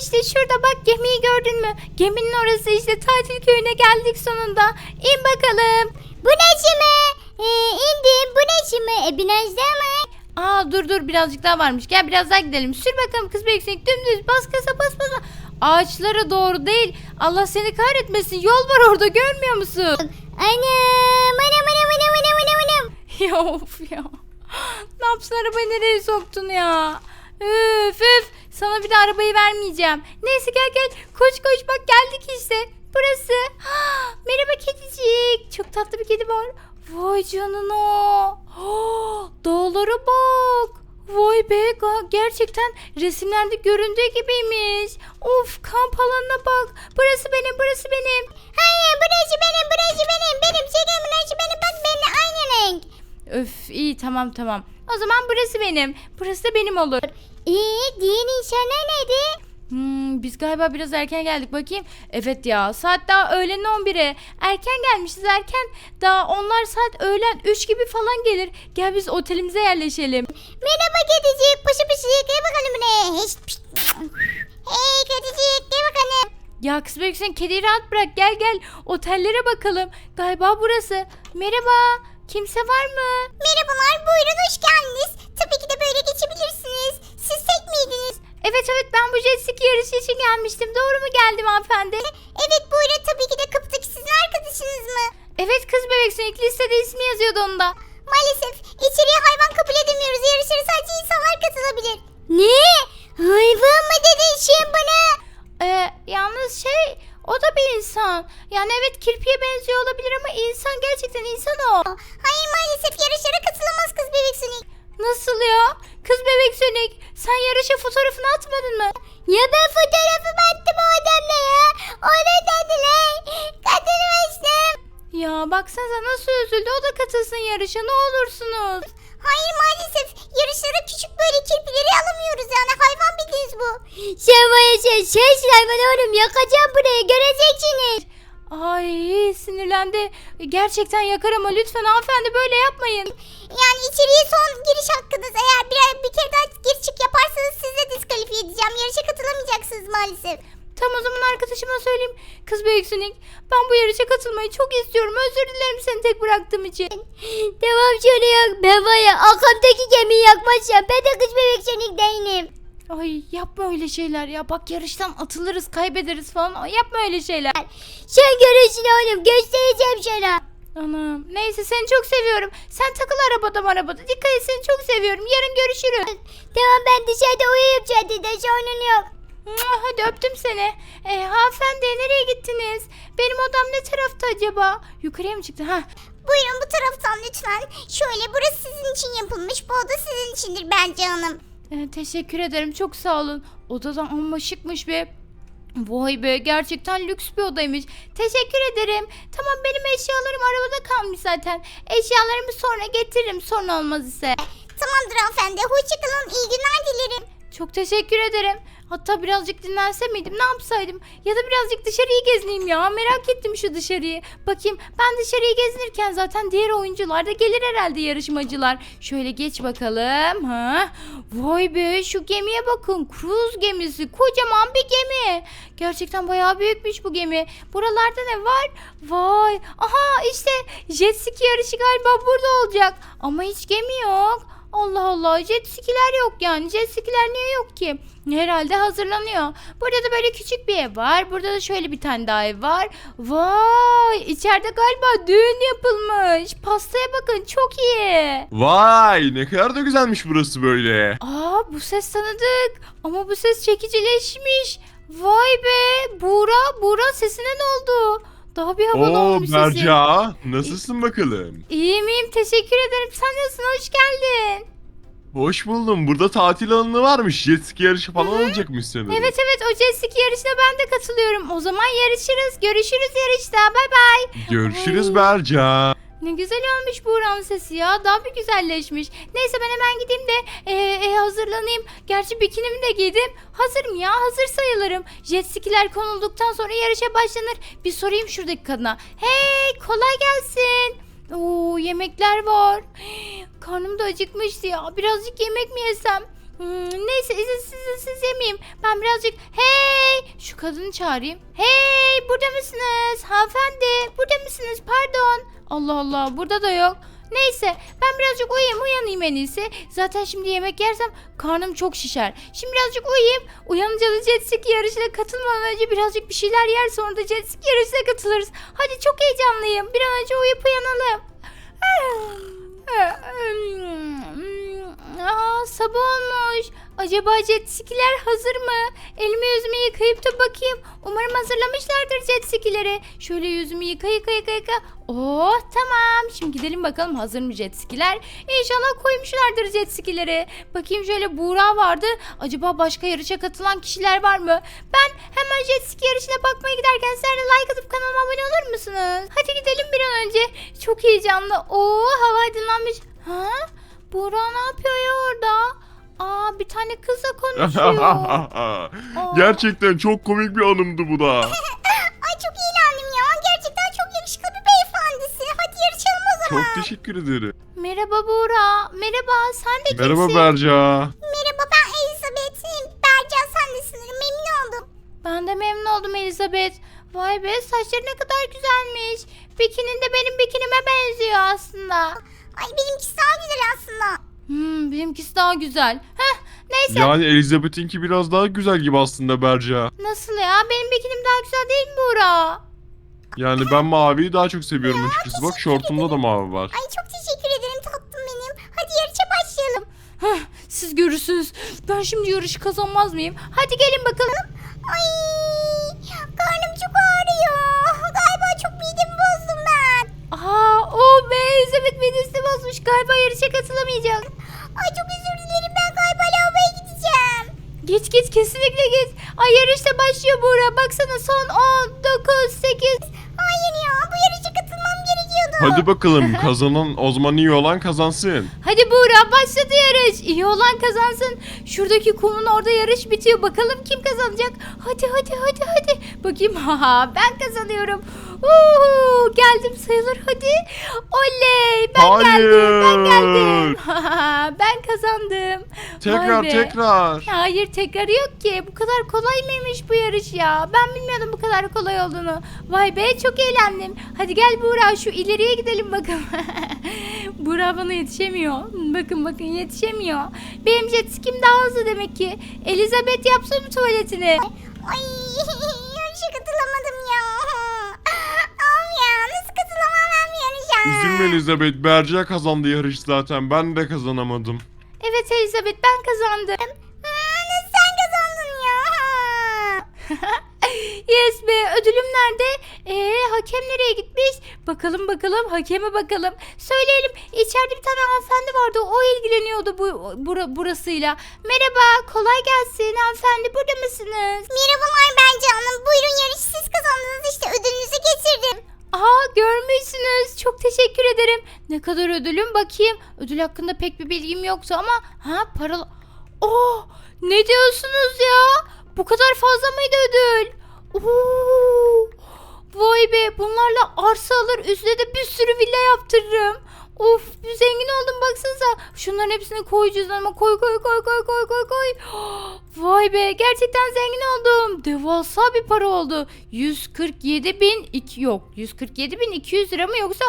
işte şurada bak gemiyi gördün mü? Geminin orası işte tatil köyüne geldik sonunda. İn bakalım. Bu ne şimdi? Ee, indim. Bu ne şimdi? E, binajda mı? Aa dur dur birazcık daha varmış. Gel biraz daha gidelim. Sür bakalım kız beksik dümdüz bas gaza bas bas. Ağaçlara doğru değil. Allah seni kahretmesin. Yol var orada görmüyor musun? Anam anam anam anam anam anam anam. ya of ya. Ne yapsın arabayı nereye soktun ya? Üf üf. Sana bir de arabayı vermeyeceğim. Neyse gel gel. Koş koş bak geldik işte. Burası. Merhaba kedicik. Çok tatlı bir kedi var. Vay canına. Dağlara bak. Vay be gerçekten resimlerde göründüğü gibiymiş. Of kamp alanına bak. Burası benim burası benim. Hayır burası benim burası benim. Benim senin burası benim. Bak benimle aynı renk. Öf iyi tamam tamam. O zaman burası benim. Burası da benim olur. İyi diğer insanlar neydi? Hmm, biz galiba biraz erken geldik bakayım. Evet ya saat daha öğlen 11'e. Erken gelmişiz erken. Daha onlar saat öğlen 3 gibi falan gelir. Gel biz otelimize yerleşelim. Merhaba kedicik. Pışı pışı gel bakalım pişt. Hey kedicik gel bakalım. Ya kız büyük sen kediyi rahat bırak gel gel otellere bakalım. Galiba burası. Merhaba kimse var mı? Merhabalar buyurun hoş geldiniz. Tabii ki de böyle geçebilirsiniz. Siz tek miydiniz? Evet evet ben bu jet ski yarışı için gelmiştim. Doğru mu geldim hanımefendi? Evet buyurun tabii ki de kapıdaki sizin arkadaşınız mı? Evet kız bebeksin ilk listede ismi yazıyordu onda. Maalesef içeriye hayvan kabul edemiyoruz. Yarışlara sadece insanlar katılabilir. Ne? Hayvan mı dedin şimdi bana? Ee, yalnız şey o da bir insan. Yani evet kirpiye benziyor olabilir ama insan gerçekten insan o. Hayır maalesef yarışlara katılamaz kız bebek Sonic. Nasıl ya? Kız bebek sönük. Sen yarışa fotoğrafını atmadın mı? Ya ben fotoğrafımı attım o adamla ya. Ona dediler. Katılmıştım. Ya baksanıza nasıl üzüldü. O da katılsın yarışa ne olursunuz. Hayır maalesef yarışlara küçük böyle kirpileri alamıyoruz yani hayvan bildiğiniz bu. Sen ya sen hayvan oğlum yakacağım burayı göreceksiniz. Ay sinirlendi. Gerçekten yakar ama lütfen hanımefendi böyle yapmayın. Yani içeriye son giriş hakkınız eğer bir, bir kere daha gir çık yaparsanız sizi de diskalifiye edeceğim. Yarışa katılamayacaksınız maalesef. Tam o zaman arkadaşıma söyleyeyim. Kız bebek sönük. Ben bu yarışa katılmayı çok istiyorum. Özür dilerim seni tek bıraktığım için. Devam şöyle yak. Ben var ya arkamdaki gemiyi yakmazsam ben de kız bebek Sonic değilim. Ay yapma öyle şeyler ya. Bak yarıştan atılırız kaybederiz falan. Ay, yapma öyle şeyler. Sen görürsün oğlum göstereceğim sana. Anam. Neyse seni çok seviyorum. Sen takıl arabada arabada. Dikkat et seni çok seviyorum. Yarın görüşürüz. Tamam ben dışarıda uyuyup çatıda sorunun yok. Hadi öptüm seni. E, hanımefendi nereye gittiniz? Benim odam ne tarafta acaba? Yukarıya mı çıktı? Ha. Buyurun bu taraftan lütfen. Şöyle burası sizin için yapılmış. Bu oda sizin içindir bence hanım. E, teşekkür ederim. Çok sağ olun. Odadan amma şıkmış be. Vay be gerçekten lüks bir odaymış. Teşekkür ederim. Tamam benim eşyalarım arabada kalmış zaten. Eşyalarımı sonra getiririm sorun olmaz ise. Tamamdır hanımefendi. Hoşçakalın. İyi günler dilerim. Çok teşekkür ederim. Hatta birazcık dinlensem miydim ne yapsaydım? Ya da birazcık dışarıyı gezineyim ya. Merak ettim şu dışarıyı. Bakayım ben dışarıyı gezinirken zaten diğer oyuncular da gelir herhalde yarışmacılar. Şöyle geç bakalım. Ha? Vay be şu gemiye bakın. Kruz gemisi. Kocaman bir gemi. Gerçekten bayağı büyükmüş bu gemi. Buralarda ne var? Vay. Aha işte jet ski yarışı galiba burada olacak. Ama hiç gemi yok. Allah Allah jet skiler yok yani. Jet skiler niye yok ki? Herhalde hazırlanıyor. Burada da böyle küçük bir ev var. Burada da şöyle bir tane daha ev var. Vay içeride galiba düğün yapılmış. Pastaya bakın çok iyi. Vay ne kadar da güzelmiş burası böyle. Aa bu ses tanıdık. Ama bu ses çekicileşmiş. Vay be. Buğra, Buğra sesine ne oldu? Daha bir havalı Oo olmuş. Berca nasılsın bakalım? İyiyim iyiyim teşekkür ederim. Sen nasılsın? Hoş geldin. Hoş buldum. Burada tatil alanı varmış. Jet ski yarışı falan olacakmış sanırım. Evet evet o jet ski yarışına ben de katılıyorum. O zaman yarışırız. Görüşürüz yarışta. Bay bay. Görüşürüz Ay. Berca. Ne güzel olmuş Buğra'nın sesi ya. Daha bir güzelleşmiş. Neyse ben hemen gideyim de e, e, hazırlanayım. Gerçi bikinimi de giydim. Hazırım ya hazır sayılırım. Jet skiler konulduktan sonra yarışa başlanır. Bir sorayım şuradaki kadına. Hey kolay gelsin. Oo yemekler var. Karnım da acıkmıştı ya. Birazcık yemek mi yesem? Hmm, neyse izinsiz izinsiz yemeyeyim. Ben birazcık hey şu kadını çağırayım. Hey burada mısınız? Hanımefendi burada mısınız? Pardon. Allah Allah burada da yok. Neyse ben birazcık uyuyayım uyanayım en iyisi. Zaten şimdi yemek yersem karnım çok şişer. Şimdi birazcık uyuyayım. Uyanınca da jet ski yarışına katılmadan önce birazcık bir şeyler yer sonra da jet ski yarışına katılırız. Hadi çok heyecanlıyım. Bir an önce uyuyup uyanalım. Sabah olmuş. Acaba jet skiler hazır mı? Elimi yüzümü yıkayıp da bakayım. Umarım hazırlamışlardır jet skileri. Şöyle yüzümü yıka yıka yıka yıka. Oh tamam. Şimdi gidelim bakalım hazır mı jet skiler? İnşallah koymuşlardır jet skileri. Bakayım şöyle Buğra vardı. Acaba başka yarışa katılan kişiler var mı? Ben hemen jet ski yarışına bakmaya giderken sizler de like atıp kanalıma abone olur musunuz? Hadi gidelim bir an önce. Çok heyecanlı. Oo hava aydınlanmış. Ha? Buğra ne yapıyor ya orada? Aa bir tane kızla konuşuyor. Gerçekten çok komik bir anımdı bu da. Ay çok eğlendim ya. Gerçekten çok yakışıklı bir beyefendisi. Hadi yarışalım o zaman. Çok teşekkür ederim. Merhaba Buğra. Merhaba sen de kimsin? Merhaba Berca. Merhaba ben Elizabeth. Berca sen de sanırım memnun oldum. Ben de memnun oldum Elizabeth. Vay be saçları ne kadar güzelmiş. Bikinin de benim bikinime benziyor aslında. Ay benimkisi daha güzel aslında. Hmm, benimkisi daha güzel. Heh, neyse. Yani Elizabeth'inki biraz daha güzel gibi aslında Berca. Nasıl ya? Benim bikinim daha güzel değil mi Buğra? Yani ben maviyi daha çok seviyorum açıkçası. Bak şortumda da mavi var. Ay çok teşekkür ederim tatlım benim. Hadi yarışa başlayalım. Heh, siz görürsünüz. Ben şimdi yarışı kazanmaz mıyım? Hadi gelin bakalım. Ay karnım çok Elizabeth midesi bozmuş. Galiba yarışa katılamayacak. Ay çok özür dilerim ben galiba lavaboya gideceğim. Geç geç kesinlikle geç. Ay yarış da başlıyor Buğra. Baksana son 10, 9, 8. Hadi bakalım kazanan o zaman iyi olan kazansın. Hadi Buğra başladı yarış. İyi olan kazansın. Şuradaki kumun orada yarış bitiyor. Bakalım kim kazanacak. Hadi hadi hadi hadi. Bakayım haha ben kazanıyorum. Uhu, geldim sayılır hadi. Oley ben geldim ben geldim. Ben kazandım. Vay Tekrar be. tekrar. Hayır tekrarı yok ki. Bu kadar kolay mıymış bu yarış ya? Ben bilmiyordum bu kadar kolay olduğunu. Vay be çok eğlendim. Hadi gel Buğra şu ileriye gidelim bakalım. Buğra bana yetişemiyor. Bakın bakın yetişemiyor. Benim jet ski'm daha hızlı demek ki. Elizabeth yapsın mı tuvaletini? Ay yarışa katılamadım ya. Am ya nasıl katılamam ben bu yarışa? Üzülme Elizabeth. Berca kazandı yarış zaten. Ben de kazanamadım. Evet Elizabeth ben kazandım. Nasıl sen kazandın ya? Yes be ödülüm nerede? Ee, hakem nereye gitmiş? Bakalım bakalım hakeme bakalım. Söyleyelim içeride bir tane hanımefendi vardı o ilgileniyordu bu bura, burasıyla. Merhaba kolay gelsin hanımefendi burada mısınız? Merhabalar Bence Hanım. Buyurun yarışı siz kazandınız işte ödülünüzü getirdim. Aa görmüşsünüz çok teşekkür ederim. Ne kadar ödülüm bakayım. Ödül hakkında pek bir bilgim yoktu ama ha paralı. Oh ne diyorsunuz ya? Bu kadar fazla mıydı ödül? Oo, vay be bunlarla arsa alır üstüne de bir sürü villa yaptırırım. Of zengin oldum baksanıza. Şunların hepsini koy cüzdanıma koy koy koy koy koy koy koy. Vay be gerçekten zengin oldum. Devasa bir para oldu. 147 bin iki yok. 147 bin 200 lira mı yoksa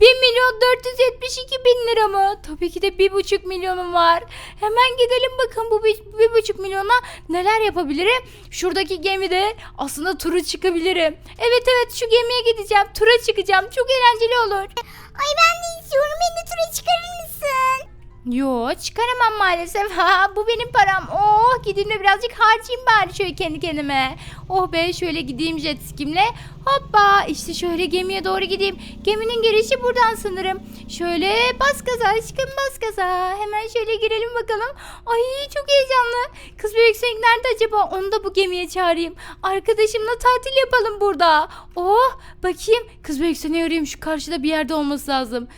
1 milyon 472 bin lira mı? Tabii ki de 1,5 milyonum var. Hemen gidelim bakın bu 1,5 milyona neler yapabilirim. Şuradaki gemide aslında turu çıkabilirim. Evet evet şu gemiye gideceğim. Tura çıkacağım. Çok eğlenceli olur. Ay ben de istiyorum beni tura çıkarır mısın? Yo çıkaramam maalesef. Ha, bu benim param. Oh gideyim de birazcık harcayayım bari şöyle kendi kendime. Oh be şöyle gideyim jet skimle. Hoppa işte şöyle gemiye doğru gideyim. Geminin girişi buradan sanırım. Şöyle bas gaza aşkım bas gaza. Hemen şöyle girelim bakalım. Ay çok heyecanlı. Kız Sonic nerede acaba? Onu da bu gemiye çağırayım. Arkadaşımla tatil yapalım burada. Oh bakayım. Kız Sonic'i arayayım. Şu karşıda bir yerde olması lazım.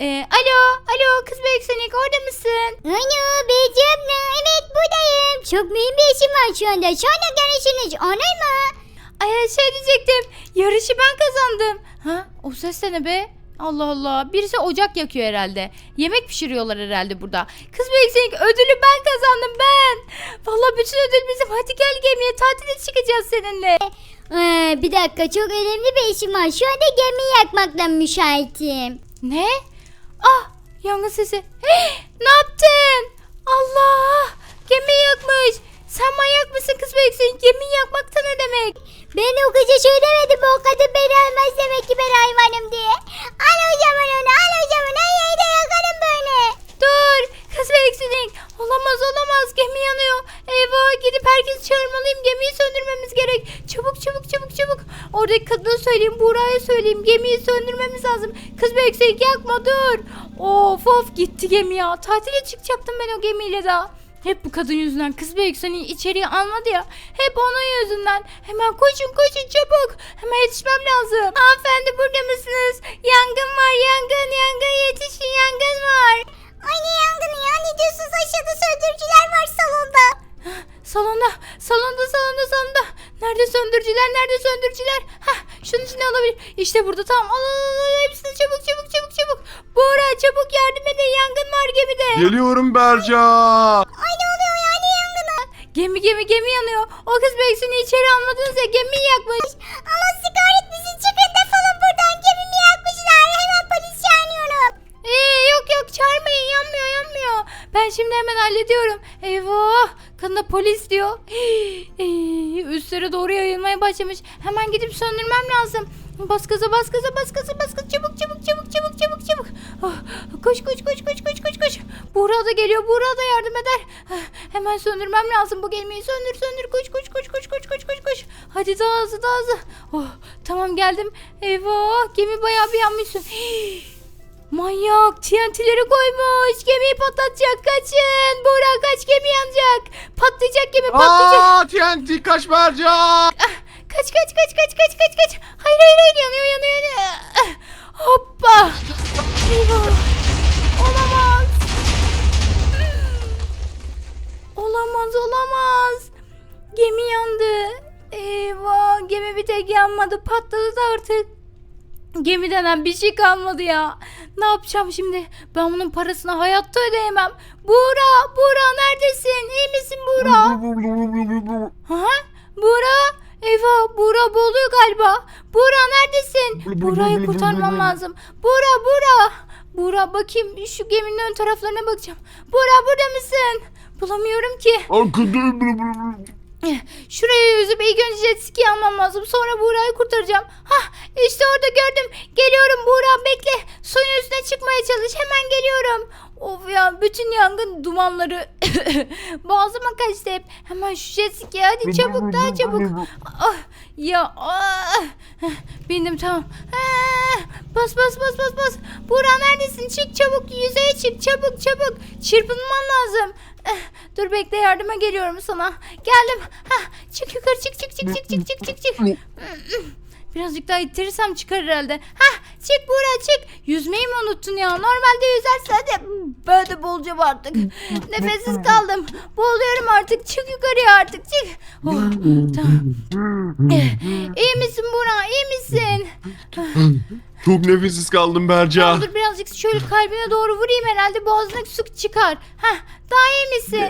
Ee, alo, alo kız bebek Sonic orada mısın? Alo Beyci abla evet buradayım. Çok mühim bir işim var şu anda. Sonra görüşürüz onay mı? Ay şey diyecektim. Yarışı ben kazandım. Ha? O ses de ne be? Allah Allah. Birisi ocak yakıyor herhalde. Yemek pişiriyorlar herhalde burada. Kız Büyüksek ödülü ben kazandım ben. Vallahi bütün ödül bizim. Hadi gel gemiye tatile çıkacağız seninle. Ee, bir dakika çok önemli bir işim var. Şu anda gemiyi yakmakla müşahitim. Ne? Ah yangın sesi. Hey, ne yaptın? Allah gemi yakmış. Sen manyak mısın kız Büyüksek? Gemiyi yakmak da ne demek? Ben o gece söylemedim o kadın beni almaz demek ki ben hayvanım diye. Al o zaman onu al o zaman her yeri de yakarım böyle. Dur kız Büyüksek. Olamaz olamaz gemi yanıyor. Eyvah gidip herkesi çağırmalıyım. Gemiyi söndürmemiz gerek. Çabuk çabuk çabuk çabuk. Oradaki kadına söyleyeyim. Buğra'ya söyleyeyim. Gemiyi söndürmemiz lazım. Kız Büyüksek yakma dur. Of of gitti gemi ya. Tatile çıkacaktım ben o gemiyle daha. Hep bu kadın yüzünden kız büyük seni içeriye almadı ya. Hep onun yüzünden. Hemen koşun koşun çabuk. Hemen yetişmem lazım. Hanımefendi burada mısınız? Yangın var yangın yangın yetişin yangın var. Ay ne yangını ya ne diyorsunuz aşağıda söndürücüler var salonda. Salonda, salonda, salonda, salonda. Nerede söndürücüler, nerede söndürücüler? Hah, şunun içine alabilir. İşte burada tamam. Al, al, al, hepsini çabuk, çabuk, çabuk, çabuk. Buğra çabuk yardım edin. Yangın var gemide. Geliyorum Berca. Ay ne oluyor ya ne yangını? Gemi, gemi, gemi yanıyor. O kız Beksin'i içeri almadınız ya gemiyi yakmış. Allah sigaret misin çıkın defolun buradan gemimi yakmışlar hemen polis çağırıyorum. Ee, yok yok çağırmayın yanmıyor yanmıyor. Ben şimdi hemen hallediyorum. Eyvah kadına polis diyor. Ee, üstlere doğru yayılmaya başlamış. Hemen gidip söndürmem lazım. Bas gaza bas gaza bas gaza bas gaza çabuk çabuk çabuk çabuk çabuk çabuk. Ah, koş koş koş koş koş koş koş. Buğra da geliyor Buğra da yardım eder. Ah, hemen söndürmem lazım bu gemiyi söndür söndür koş koş koş koş koş koş koş koş. Hadi daha hızlı daha hızlı. Oh, tamam geldim. Eyvah gemi bayağı bir yanmışsın. Manyak TNT'leri koymuş. Gemiyi patlatacak. Kaçın. Buğra kaç gemi yanacak. Patlayacak gemi patlayacak. Aa TNT kaç Berca. Kaç kaç kaç kaç kaç kaç kaç. Hayır hayır hayır yanıyor yanıyor yanıyor. Ah, Hoppa. Eyvah. Olamaz. Olamaz olamaz. Gemi yandı. Eyvah gemi bir tek yanmadı patladı da artık. Gemi denen bir şey kalmadı ya. Ne yapacağım şimdi? Ben bunun parasını hayatta ödeyemem. Buğra, Buğra neredesin? İyi misin Buğra? Ha? Buğra? Eyvah Buğra boğuluyor galiba. Buğra neredesin? Buğra'yı kurtarmam lazım. Buğra Buğra. Buğra bakayım şu geminin ön taraflarına bakacağım. Buğra burada mısın? Bulamıyorum ki. Şuraya yüzüp ilk önce jet ski almam lazım. Sonra Buğra'yı kurtaracağım. Hah işte orada gördüm. Geliyorum Buğra bekle. Suyun üstüne çıkmaya çalış. Hemen geliyorum. Of ya bütün yangın dumanları boğazıma kaçtı hep. Hemen şu jetski hadi çabuk daha çabuk. Ah, ya ah. bindim tamam. Ah, bas bas bas bas bas. Buğra neredesin? Çık çabuk yüzeye çık çabuk çabuk. Çırpınman lazım. Ah, dur bekle yardıma geliyorum sana. Geldim. Hah, çık yukarı çık çık çık çık çık çık çık. Birazcık daha ittirirsem çıkar herhalde. Hah çık Buğra çık. Yüzmeyi mi unuttun ya? Normalde. Ben de boğulacağım artık. Nefessiz kaldım. Boğuluyorum artık. Çık yukarıya artık çık. Oh, tamam. Eh, İyi misin Buğra? İyi misin? Çok nefessiz kaldım Berca. Dur birazcık şöyle kalbine doğru vurayım herhalde boğazına su çıkar. Hah daha iyi misin?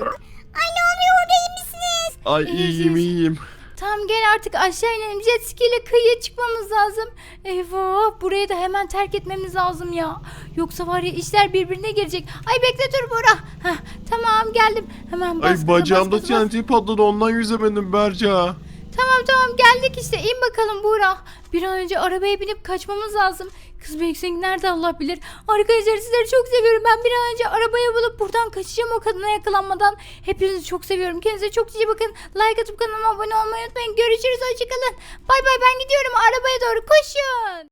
Ay ne oluyor orada iyi misiniz? Ay iyiyim iyiyim. Tamam gel artık aşağı inelim. Jet ski ile kıyıya çıkmamız lazım. Eyvah burayı da hemen terk etmemiz lazım ya. Yoksa var ya işler birbirine girecek. Ay bekle dur Bora. Hah, tamam geldim. Hemen bas Ay gaza, bacağımda bas gaza, bas. TNT patladı ondan yüzemedim Berca. Tamam tamam geldik işte in bakalım Buğra. Bir an önce arabaya binip kaçmamız lazım. Kız Beksenk nerede Allah bilir. Arkadaşlar sizleri çok seviyorum. Ben bir an önce arabayı bulup buradan kaçacağım o kadına yakalanmadan. Hepinizi çok seviyorum. Kendinize çok iyi bakın. Like atıp kanalıma abone olmayı unutmayın. Görüşürüz hoşçakalın. Bay bay ben gidiyorum arabaya doğru koşun.